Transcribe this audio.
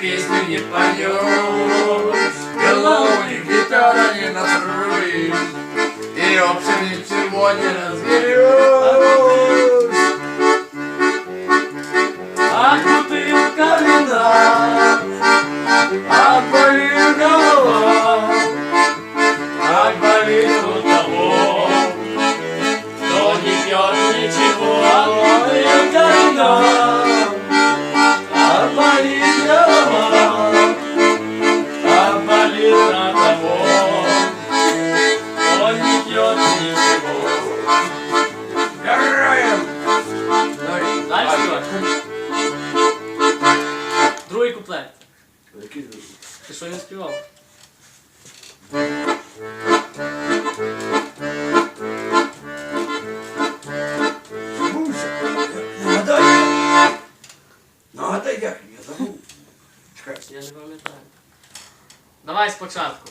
песню не поешь, Головник гитара не настроишь, И общем ничего не разберешь. А бутылка вина, А болит голова, болит у того, кто не пьет ничего, Другий куплет. Ти що не співав? Нагадай, нагадай, як я забув. Чекай. Я не пам'ятаю. Давай спочатку.